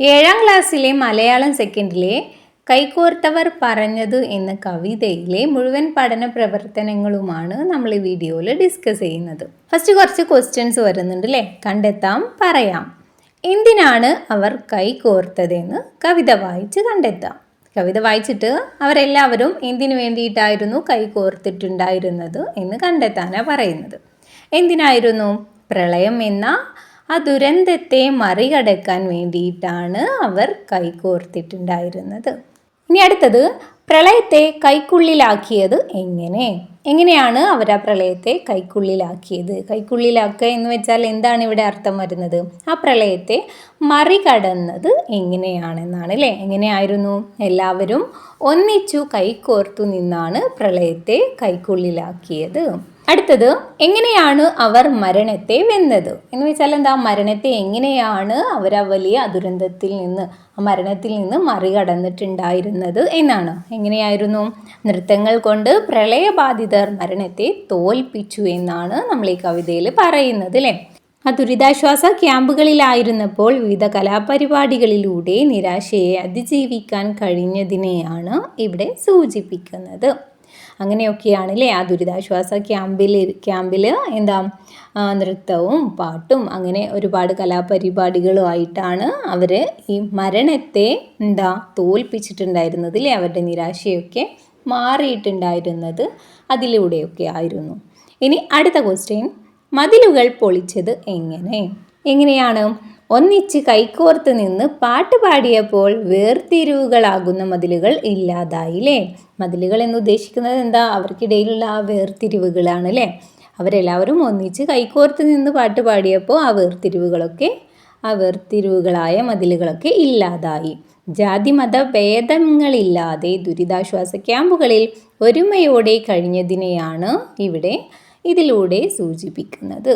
ഏഴാം ക്ലാസ്സിലെ മലയാളം സെക്കൻഡിലെ കൈകോർത്തവർ പറഞ്ഞത് എന്ന കവിതയിലെ മുഴുവൻ പഠന പ്രവർത്തനങ്ങളുമാണ് നമ്മൾ ഈ വീഡിയോയിൽ ഡിസ്കസ് ചെയ്യുന്നത്. ഫസ്റ്റ് കുറച്ച് ക്വസ്റ്റ്യൻസ് വരുന്നുണ്ട് അല്ലേ കണ്ടെത്താം പറയാം. എന്തിനാണ് അവർ കൈകോർത്തതെന്ന് കവിത വായിച്ച് കണ്ടെത്താം. കവിത വായിച്ചിട്ട് അവരെല്ലാവരും എന്തിനു വേണ്ടിയിട്ടായിരുന്നു കൈകോർത്തിട്ടുണ്ടായിരുന്നത് എന്ന് കണ്ടെത്താനാണ് പറയുന്നത്. എന്തിനായിരുന്നു? പ്രളയം എന്ന ആ ദുരന്തത്തെ മറികടക്കാൻ വേണ്ടിയിട്ടാണ് അവർ കൈകോർത്തിട്ടുണ്ടായിരുന്നത്. ഇനി അടുത്തത് പ്രളയത്തെ കൈക്കുള്ളിലാക്കിയത് എങ്ങനെ? എങ്ങനെയാണ് അവർ ആ പ്രളയത്തെ കൈക്കുള്ളിലാക്കിയത്? കൈക്കുള്ളിലാക്കുക എന്ന് വെച്ചാൽ എന്താണ് ഇവിടെ അർത്ഥം വരുന്നത്? ആ പ്രളയത്തെ മറികടന്നത് എങ്ങനെയാണെന്നാണ് അല്ലേ? എങ്ങനെയായിരുന്നു? എല്ലാവരും ഒന്നിച്ചു കൈകോർത്തു നിന്നാണ് പ്രളയത്തെ കൈക്കുള്ളിലാക്കിയത്. അടുത്തത് എങ്ങനെയാണ് അവർ മരണത്തെ വെന്നത്? എന്ന് വെച്ചാൽ എന്താ മരണത്തെ എങ്ങനെയാണ് അവർ ആ വലിയ ദുരന്തത്തിൽ നിന്ന് ആ മരണത്തിൽ നിന്ന് മറികടന്നിട്ടുണ്ടായിരുന്നത് എന്നാണ്. എങ്ങനെയായിരുന്നു? നൃത്തങ്ങൾ കൊണ്ട് പ്രളയബാധിതർ മരണത്തെ തോൽപ്പിച്ചു എന്നാണ് നമ്മൾ ഈ കവിതയിൽ പറയുന്നത് അല്ലേ? ആ ദുരിതാശ്വാസ ക്യാമ്പുകളിലായിരുന്നപ്പോൾ വിവിധ കലാപരിപാടികളിലൂടെ നിരാശയെ അതിജീവിക്കാൻ കഴിഞ്ഞതിനെയാണ് ഇവിടെ സൂചിപ്പിക്കുന്നത്. അങ്ങനെയൊക്കെയാണ് അല്ലേ ആ ദുരിതാശ്വാസ ക്യാമ്പിൽ ക്യാമ്പിൽ എന്താ നൃത്തവും പാട്ടും അങ്ങനെ ഒരുപാട് കലാപരിപാടികളുമായിട്ടാണ് അവർ ഈ മരണത്തെ എന്താ തോൽപ്പിച്ചിട്ടുണ്ടായിരുന്നത് അല്ലേ അവരുടെ നിരാശയൊക്കെ മാറിയിട്ടുണ്ടായിരുന്നത് അതിലൂടെയൊക്കെ ആയിരുന്നു. ഇനി അടുത്ത ക്വസ്റ്റ്യൻ മതിലുകൾ പൊളിച്ചത് എങ്ങനെ? എങ്ങനെയാണ്? ഒന്നിച്ച് കൈകോർത്ത് നിന്ന് പാട്ട് പാടിയപ്പോൾ വേർതിരിവുകളാകുന്ന മതിലുകൾ ഇല്ലാതായില്ലേ? മതിലുകൾ എന്ന് ഉദ്ദേശിക്കുന്നത് എന്താ? അവർക്കിടയിലുള്ള ആ വേർതിരിവുകളാണ് അല്ലേ അവരെല്ലാവരും ഒന്നിച്ച് കൈകോർത്ത് നിന്ന് പാട്ട് പാടിയപ്പോൾ ആ വേർതിരിവുകളൊക്കെ ആ വേർതിരിവുകളായ മതിലുകളൊക്കെ ഇല്ലാതായി. ജാതി മത ഭേദങ്ങളില്ലാതെ ദുരിതാശ്വാസ ക്യാമ്പുകളിൽ ഒരുമയോടെ കഴിഞ്ഞതിനെയാണ് ഇവിടെ ഇതിലൂടെ സൂചിപ്പിക്കുന്നത്.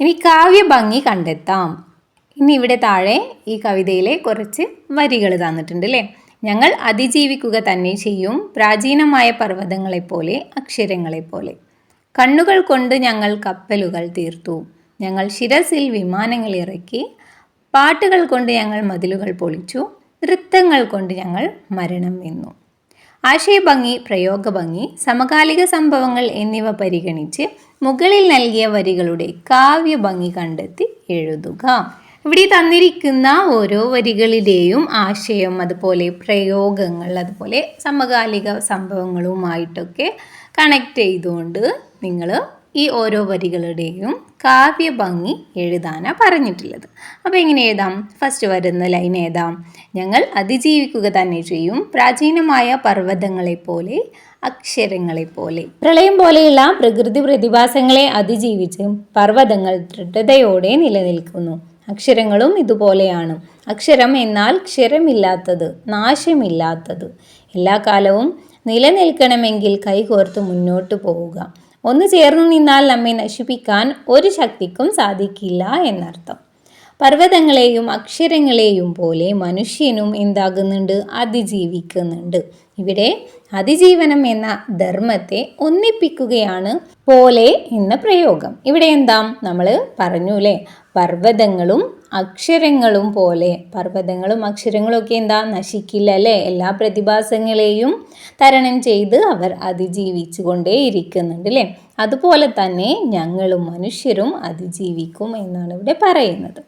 ഇനി കാവ്യഭംഗി കണ്ടെത്താം. ഇനി ഇവിടെ താഴെ ഈ കവിതയിലെ കുറച്ച് വരികൾ തന്നിട്ടുണ്ട് അല്ലേ ഞങ്ങൾ അതിജീവിക്കുക തന്നെ ചെയ്യും പ്രാചീനമായ പർവതങ്ങളെപ്പോലെ അക്ഷരങ്ങളെപ്പോലെ. കണ്ണുകൾ കൊണ്ട് ഞങ്ങൾ കപ്പലുകൾ തീർത്തു. ഞങ്ങൾ ശിരസിൽ വിമാനങ്ങൾ ഇറക്കി. പാട്ടുകൾ കൊണ്ട് ഞങ്ങൾ മതിലുകൾ പൊളിച്ചു. നൃത്തങ്ങൾ കൊണ്ട് ഞങ്ങൾ മരണം വെന്നു ആശയഭംഗി പ്രയോഗഭംഗി സമകാലിക സംഭവങ്ങൾ എന്നിവ പരിഗണിച്ച് മുകളിൽ നൽകിയ വരികളുടെ കാവ്യഭംഗി കണ്ടെത്തി എഴുതുക. ഇവിടെ തന്നിരിക്കുന്ന ഓരോ വരികളിലെയും ആശയം അതുപോലെ പ്രയോഗങ്ങൾ അതുപോലെ സമകാലിക സംഭവങ്ങളുമായിട്ടൊക്കെ കണക്ട് ചെയ്തുകൊണ്ട് നിങ്ങൾ ഈ ഓരോ വരികളുടെയും കാവ്യഭംഗി എഴുതാനാണ് പറഞ്ഞിട്ടുള്ളത്. അപ്പോൾ എങ്ങനെ എഴുതാം? ഫസ്റ്റ് വരുന്ന ലൈൻ ഏതാം? ഞങ്ങൾ അതിജീവിക്കുക തന്നെ ചെയ്യും. പ്രാചീനമായ പർവതങ്ങളെപ്പോലെ അക്ഷരങ്ങളെപ്പോലെ. പ്രളയം പോലെയുള്ള പ്രകൃതി പ്രതിഭാസങ്ങളെ അതിജീവിച്ച് പർവതങ്ങൾ ദൃഢതയോടെ നിലനിൽക്കുന്നു. അക്ഷരങ്ങളും ഇതുപോലെയാണ്. അക്ഷരം എന്നാൽ ക്ഷരമില്ലാത്തത് നാശമില്ലാത്തത്. എല്ലാ കാലവും നിലനിൽക്കണമെങ്കിൽ കൈകോർത്ത് മുന്നോട്ട് പോവുക. ഒന്ന് ചേർന്നു നിന്നാൽ നമ്മെ നശിപ്പിക്കാൻ ഒരു ശക്തിക്കും സാധിക്കില്ല എന്നർത്ഥം. പർവതങ്ങളെയും അക്ഷരങ്ങളെയും പോലെ മനുഷ്യനും എന്താകുന്നുണ്ട്? അതിജീവിക്കുന്നുണ്ട്. ഇവിടെ അതിജീവനം എന്ന ധർമ്മത്തെ ഒന്നിപ്പിക്കുകയാണ് പോലെ എന്ന പ്രയോഗം. ഇവിടെ എന്താ? നമ്മൾ പറഞ്ഞു അല്ലേ പർവതങ്ങളും അക്ഷരങ്ങളും പോലെ. പർവതങ്ങളും അക്ഷരങ്ങളും ഒക്കെ എന്താ? നശിക്കില്ല അല്ലേ എല്ലാ പ്രതിഭാസങ്ങളെയും തരണം ചെയ്ത് അവർ അതിജീവിച്ചു കൊണ്ടേ ഇരിക്കുന്നുണ്ട് അല്ലേ അതുപോലെ തന്നെ ഞങ്ങളും മനുഷ്യരും അതിജീവിക്കും എന്നാണ് ഇവിടെ പറയുന്നത്.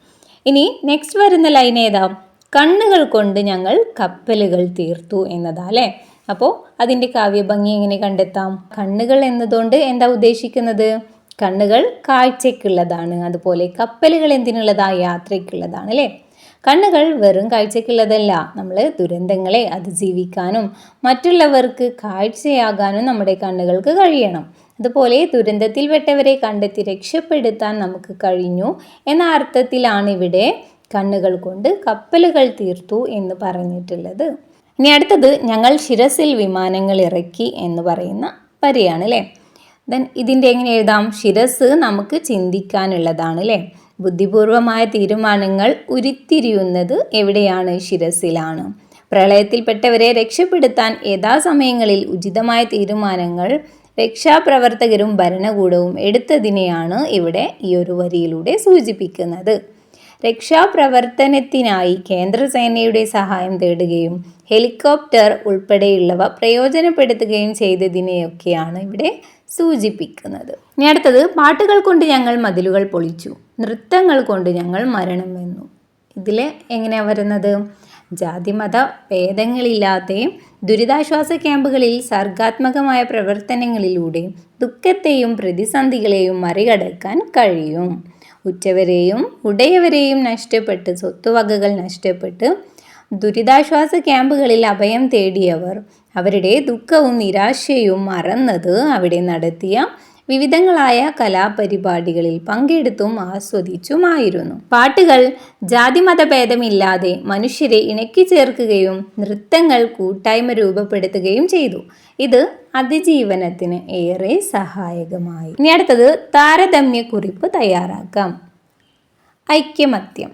ഇനി നെക്സ്റ്റ് വരുന്ന ലൈൻ ഏതാ? കണ്ണുകൾ കൊണ്ട് ഞങ്ങൾ കപ്പലുകൾ തീർത്തു എന്നതാ അല്ലേ അപ്പോൾ അതിന്റെ കാവ്യഭംഗി എങ്ങനെ കണ്ടെത്താം? കണ്ണുകൾ എന്നതുകൊണ്ട് എന്താ ഉദ്ദേശിക്കുന്നത്? കണ്ണുകൾ കാഴ്ചയ്ക്കുള്ളതാണ്. അതുപോലെ കപ്പലുകൾ എന്തിനുള്ളതാ? യാത്രയ്ക്കുള്ളതാണ് അല്ലേ? കണ്ണുകൾ വെറും കാഴ്ചയ്ക്കുള്ളതല്ല. നമ്മൾ ദുരന്തങ്ങളെ അതിജീവിക്കാനും മറ്റുള്ളവർക്ക് കാഴ്ചയാകാനും നമ്മുടെ കണ്ണുകൾക്ക് കഴിയണം. അതുപോലെ ദുരന്തത്തിൽപ്പെട്ടവരെ കണ്ടെത്തി രക്ഷപ്പെടുത്താൻ നമുക്ക് കഴിഞ്ഞു എന്ന അർത്ഥത്തിലാണ് ഇവിടെ കണ്ണുകൾ കൊണ്ട് കപ്പലുകൾ തീർത്തു എന്ന് പറഞ്ഞിട്ടുള്ളത്. ഇനി അടുത്തത് ഞങ്ങൾ ശിരസിൽ വിമാനങ്ങൾ ഇറക്കി എന്ന് പറയുന്ന വരിയാണ് അല്ലേ ദെൻ ഇതിന്റെ എങ്ങനെ എഴുതാം? ശിരസ് നമുക്ക് ചിന്തിക്കാനുള്ളതാണ് അല്ലേ ബുദ്ധിപൂർവമായ തീരുമാനങ്ങൾ ഉരുത്തിരിയുന്നത് എവിടെയാണ്? ശിരസിലാണ്. പ്രളയത്തിൽപ്പെട്ടവരെ രക്ഷപ്പെടുത്താൻ യഥാസമയങ്ങളിൽ ഉചിതമായ തീരുമാനങ്ങൾ രക്ഷാപ്രവർത്തകരും ഭരണകൂടവും എടുത്തതിനെയാണ് ഇവിടെ ഈ ഒരു വരിയിലൂടെ സൂചിപ്പിക്കുന്നത്. രക്ഷാപ്രവർത്തനത്തിനായി കേന്ദ്രസേനയുടെ സഹായം തേടുകയും ഹെലികോപ്റ്റർ ഉൾപ്പെടെയുള്ളവ പ്രയോജനപ്പെടുത്തുകയും ചെയ്തതിനെയൊക്കെയാണ് ഇവിടെ സൂചിപ്പിക്കുന്നത്. ഇനി അടുത്തത് പാട്ടുകൾ കൊണ്ട് ഞങ്ങൾ മതിലുകൾ പൊളിച്ചു. നൃത്തങ്ങൾ കൊണ്ട് ഞങ്ങൾ മരണം വന്നു. ഇതിൽ എങ്ങനെയാണ് വരുന്നത്? ജാതിമത ഭേദങ്ങളില്ലാതെയും ദുരിതാശ്വാസ ക്യാമ്പുകളിൽ സർഗാത്മകമായ പ്രവർത്തനങ്ങളിലൂടെ ദുഃഖത്തെയും പ്രതിസന്ധികളെയും മറികടക്കാൻ കഴിയും. ഉറ്റവരെയും ഉടയവരെയും നഷ്ടപ്പെട്ട് സ്വത്തുവകകൾ നഷ്ടപ്പെട്ട് ദുരിതാശ്വാസ ക്യാമ്പുകളിൽ അഭയം തേടിയവർ. അവരുടെ ദുഃഖവും നിരാശയും മറന്നത് അവിടെ നടത്തിയ വിവിധങ്ങളായ കലാപരിപാടികളിൽ പങ്കെടുത്തും ആസ്വദിച്ചുമായിരുന്നു. പാട്ടുകൾ ജാതിമതഭേദമില്ലാതെ മനുഷ്യരെ ഇണക്കി ചേർക്കുകയും നൃത്തങ്ങൾ കൂട്ടായ്മ രൂപപ്പെടുത്തുകയും ചെയ്തു. ഇത് അതിജീവനത്തിന് ഏറെ സഹായകമായി. ഇനി അടുത്തത് താരതമ്യക്കുറിപ്പ് തയ്യാറാക്കാം. ഐക്യമത്യം.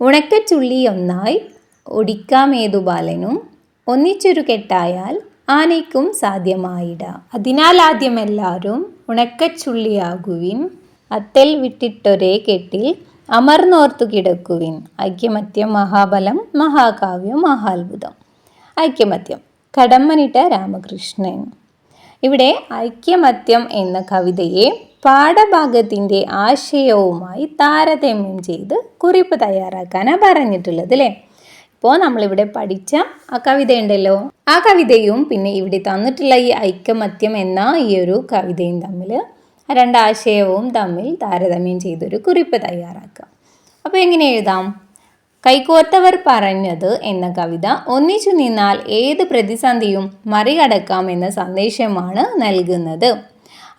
ഉണക്കച്ചുള്ളി ഒന്നായി ഒടിക്കാമേതു ബാലനും ഒന്നിച്ചൊരു കെട്ടായാൽ ആനയ്ക്കും സാധ്യമായിട. അതിനാൽ ആദ്യം എല്ലാവരും ഉണക്കച്ചുള്ളിയാകുവിൻ. അത്തൽ വിട്ടിട്ടൊരേ കെട്ടിൽ അമർന്നോർത്തു കിടക്കുവിൻ. ഐക്യമത്യം മഹാബലം മഹാകാവ്യം മഹാത്ഭുതം. ഐക്യമത്യം കടമ്മനിട്ട രാമകൃഷ്ണൻ. ഇവിടെ ഐക്യമത്യം എന്ന കവിതയെ പാഠഭാഗത്തിന്റെ ആശയവുമായി താരതമ്യം ചെയ്ത് കുറിപ്പ് തയ്യാറാക്കാനാണ് പറഞ്ഞിട്ടുള്ളത് അല്ലേ ഇപ്പോൾ നമ്മളിവിടെ പഠിച്ച ആ കവിത ഉണ്ടല്ലോ ആ കവിതയും പിന്നെ ഇവിടെ തന്നിട്ടുള്ള ഈ ഐക്യമത്യം എന്ന ഈ ഒരു കവിതയും തമ്മിൽ രണ്ടാശയവും തമ്മിൽ താരതമ്യം ചെയ്തൊരു കുറിപ്പ് തയ്യാറാക്കുക അപ്പോൾ എങ്ങനെ എഴുതാം? കൈകോർത്തവർ പറഞ്ഞത് എന്ന കവിത ഒന്നിച്ചു നിന്നാൽ ഏത് പ്രതിസന്ധിയും മറികടക്കാം എന്ന സന്ദേശമാണ് നൽകുന്നത്.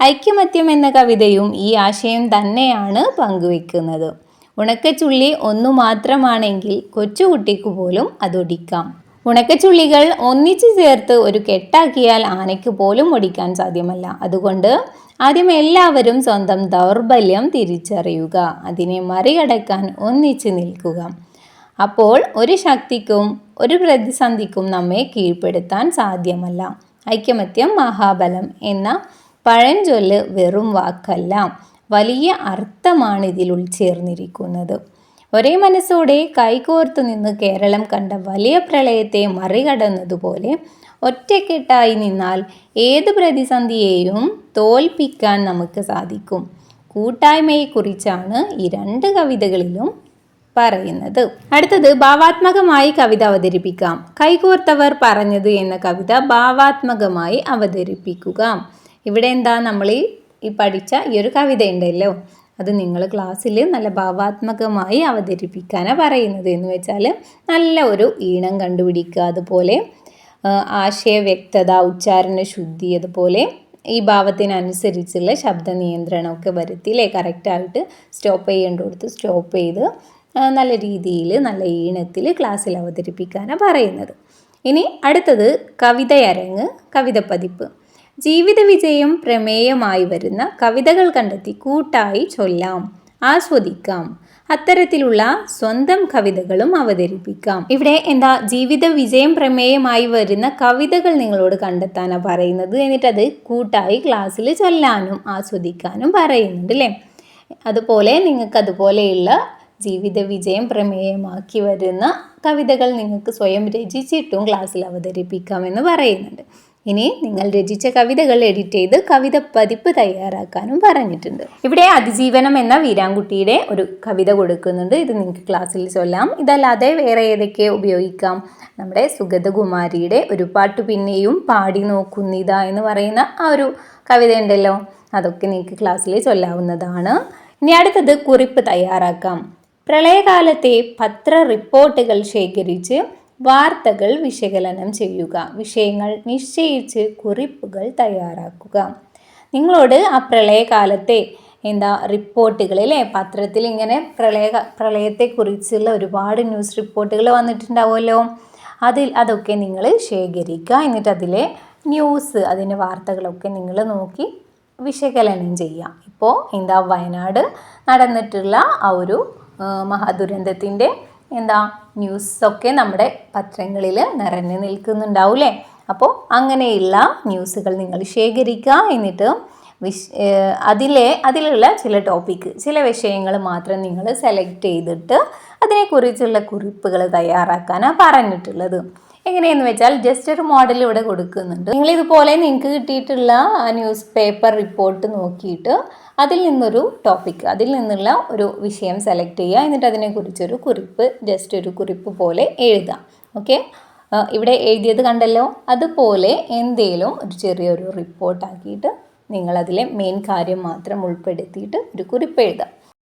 ഐക്യമത്യം എന്ന കവിതയും ഈ ആശയം തന്നെയാണ് പങ്കുവെക്കുന്നത്. ഉണക്കച്ചുള്ളി ഒന്നു മാത്രമാണെങ്കിൽ കൊച്ചുകുട്ടിക്ക് പോലും അതൊടിക്കാം. ഉണക്കച്ചുള്ളികൾ ഒന്നിച്ചു ചേർത്ത് ഒരു കെട്ടാക്കിയാൽ ആനയ്ക്ക് പോലും ഒടിക്കാൻ സാധ്യമല്ല. അതുകൊണ്ട് ആദ്യം എല്ലാവരും സ്വന്തം ദൗർബല്യം തിരിച്ചറിയുക. അതിനെ മറികടക്കാൻ ഒന്നിച്ചു നിൽക്കുക. അപ്പോൾ ഒരു ശക്തിക്കും ഒരു പ്രതിസന്ധിക്കും നമ്മെ കീഴ്പ്പെടുത്താൻ സാധ്യമല്ല. ഐക്യമത്യം മഹാബലം എന്ന പഴഞ്ചൊല്ല് വെറും വാക്കല്ല. വലിയ അർത്ഥമാണ് ഇതിൽ ഉൾച്ചേർന്നിരിക്കുന്നത്. ഒരേ മനസ്സോടെ കൈകോർത്തു നിന്ന് കേരളം കണ്ട വലിയ പ്രളയത്തെ മറികടന്നതുപോലെ ഒറ്റക്കെട്ടായി നിന്നാൽ ഏത് പ്രതിസന്ധിയെയും തോൽപ്പിക്കാൻ നമുക്ക് സാധിക്കും. കൂട്ടായ്മയെക്കുറിച്ചാണ് ഈ രണ്ട് കവിതകളിലും പറയുന്നത്. അടുത്തത് ഭാവാത്മകമായി കവിത അവതരിപ്പിക്കാം. കൈകോർത്തവർ പറഞ്ഞത് എന്ന കവിത ഭാവാത്മകമായി അവതരിപ്പിക്കുക. ഇവിടെ എന്താ നമ്മൾ ഈ പഠിച്ച ഈ ഒരു കവിത ഉണ്ടല്ലോ അത് നിങ്ങൾ ക്ലാസ്സിൽ നല്ല ഭാവാത്മകമായി അവതരിപ്പിക്കാനാണ് പറയുന്നത് എന്ന് വെച്ചാൽ നല്ല ഒരു ഈണം കണ്ടുപിടിക്കുക അതുപോലെ ആശയവ്യക്തത ഉച്ചാരണ ശുദ്ധി അതുപോലെ ഈ ഭാവത്തിനനുസരിച്ചുള്ള ശബ്ദ നിയന്ത്രണമൊക്കെ വരുത്തിയില്ലേ കറക്റ്റായിട്ട് സ്റ്റോപ്പ് ചെയ്യേണ്ടടുത്ത് സ്റ്റോപ്പ് ചെയ്ത് നല്ല രീതിയിൽ നല്ല ഈണത്തിൽ ക്ലാസ്സിൽ അവതരിപ്പിക്കാനാണ് പറയുന്നത്. ഇനി അടുത്തത് കവിതയരങ്ങ് കവിത പതിപ്പ് ജീവിത വിജയം പ്രമേയമായി വരുന്ന കവിതകൾ കണ്ടെത്തി കൂട്ടായി ചൊല്ലാം ആസ്വദിക്കാം. അത്തരത്തിലുള്ള സ്വന്തം കവിതകളും അവതരിപ്പിക്കാം. ഇവിടെ എന്താ ജീവിത വിജയം പ്രമേയമായി വരുന്ന കവിതകൾ നിങ്ങളോട് കണ്ടെത്താനാണ് പറയുന്നത്? എന്നിട്ട് അത് കൂട്ടായി ക്ലാസ്സിൽ ചൊല്ലാനും ആസ്വദിക്കാനും പറയുന്നുണ്ട് അല്ലേ അതുപോലെ നിങ്ങൾക്ക് അതുപോലെയുള്ള ജീവിത വിജയം പ്രമേയമാക്കി വരുന്ന കവിതകൾ നിങ്ങൾക്ക് സ്വയം രചിച്ചിട്ടും ക്ലാസ്സിൽ അവതരിപ്പിക്കാമെന്ന് പറയുന്നുണ്ട്. ഇനി നിങ്ങൾ രചിച്ച കവിതകൾ എഡിറ്റ് ചെയ്ത് കവിത പതിപ്പ് തയ്യാറാക്കാനും പറഞ്ഞിട്ടുണ്ട്. ഇവിടെ അതിജീവനം എന്ന വീരാൻകുട്ടിയുടെ ഒരു കവിത കൊടുക്കുന്നുണ്ട്. ഇത് നിങ്ങൾക്ക് ക്ലാസ്സിൽ ചൊല്ലാം. ഇതല്ലാതെ വേറെ ഏതൊക്കെ ഉപയോഗിക്കാം? നമ്മുടെ സുഗതകുമാരിയുടെ ഒരു പാട്ട് പിന്നെയും പാടി നോക്കുന്നിത എന്ന് പറയുന്ന ആ ഒരു കവിത ഉണ്ടല്ലോ. അതൊക്കെ നിങ്ങൾക്ക് ക്ലാസ്സിൽ ചൊല്ലാവുന്നതാണ്. ഇനി അടുത്തത് കുറിപ്പ് തയ്യാറാക്കാം. പ്രളയകാലത്തെ പത്ര റിപ്പോർട്ടുകൾ ശേഖരിച്ച് വാർത്തകൾ വിശകലനം ചെയ്യുക. വിഷയങ്ങൾ നിശ്ചയിച്ച് കുറിപ്പുകൾ തയ്യാറാക്കുക. നിങ്ങളോട് ആ പ്രളയകാലത്തെ എന്താ റിപ്പോർട്ടുകൾ അല്ലേ? പത്രത്തിൽ ഇങ്ങനെ പ്രളയ പ്രളയത്തെക്കുറിച്ചുള്ള ഒരുപാട് ന്യൂസ് റിപ്പോർട്ടുകൾ വന്നിട്ടുണ്ടാവുമല്ലോ. അതിൽ അതൊക്കെ നിങ്ങൾ ശേഖരിക്കുക. എന്നിട്ട് അതിലെ ന്യൂസ് അതിന്റെ വാർത്തകളൊക്കെ നിങ്ങൾ നോക്കി വിശകലനം ചെയ്യുക. ഇപ്പോൾ എന്താ വയനാട് നടന്നിട്ടുള്ള ആ ഒരു മഹാദുരന്തത്തിന്റെ എന്താ ന്യൂസൊക്കെ നമ്മുടെ പത്രങ്ങളിൽ നിറഞ്ഞു നിൽക്കുന്നുണ്ടാവില്ലേ? അപ്പോൾ അങ്ങനെയുള്ള ന്യൂസുകൾ നിങ്ങൾ ശേഖരിക്കുക എന്നിട്ട് വിശ് അതിലെ അതിലുള്ള ചില ടോപ്പിക്ക് ചില വിഷയങ്ങൾ മാത്രം നിങ്ങൾ സെലക്ട് ചെയ്തിട്ട് അതിനെക്കുറിച്ചുള്ള കുറിപ്പുകൾ തയ്യാറാക്കാനാണ് പറഞ്ഞിട്ടുള്ളത്. എങ്ങനെയെന്ന് വെച്ചാൽ ജസ്റ്റ് ഒരു മോഡൽ ഇവിടെ കൊടുക്കുന്നുണ്ട്. നിങ്ങൾ ഇതുപോലെ നിങ്ങൾക്ക് കിട്ടിയിട്ടുള്ള ന്യൂസ് പേപ്പർ റിപ്പോർട്ട് നോക്കിയിട്ട് അതിൽ നിന്നൊരു ടോപ്പിക് അതിൽ നിന്നുള്ള ഒരു വിഷയം സെലക്ട് ചെയ്യുക. എന്നിട്ട് അതിനെക്കുറിച്ചൊരു കുറിപ്പ് ജസ്റ്റ് ഒരു കുറിപ്പ് പോലെ എഴുതാം ഓക്കെ ഇവിടെ എഴുതിയത് കണ്ടല്ലോ? അതുപോലെ എന്തേലും ഒരു ചെറിയൊരു റിപ്പോർട്ടാക്കിയിട്ട് നിങ്ങളതിലെ മെയിൻ കാര്യം മാത്രം ഉൾപ്പെടുത്തിയിട്ട് ഒരു കുറിപ്പ് എഴുതാം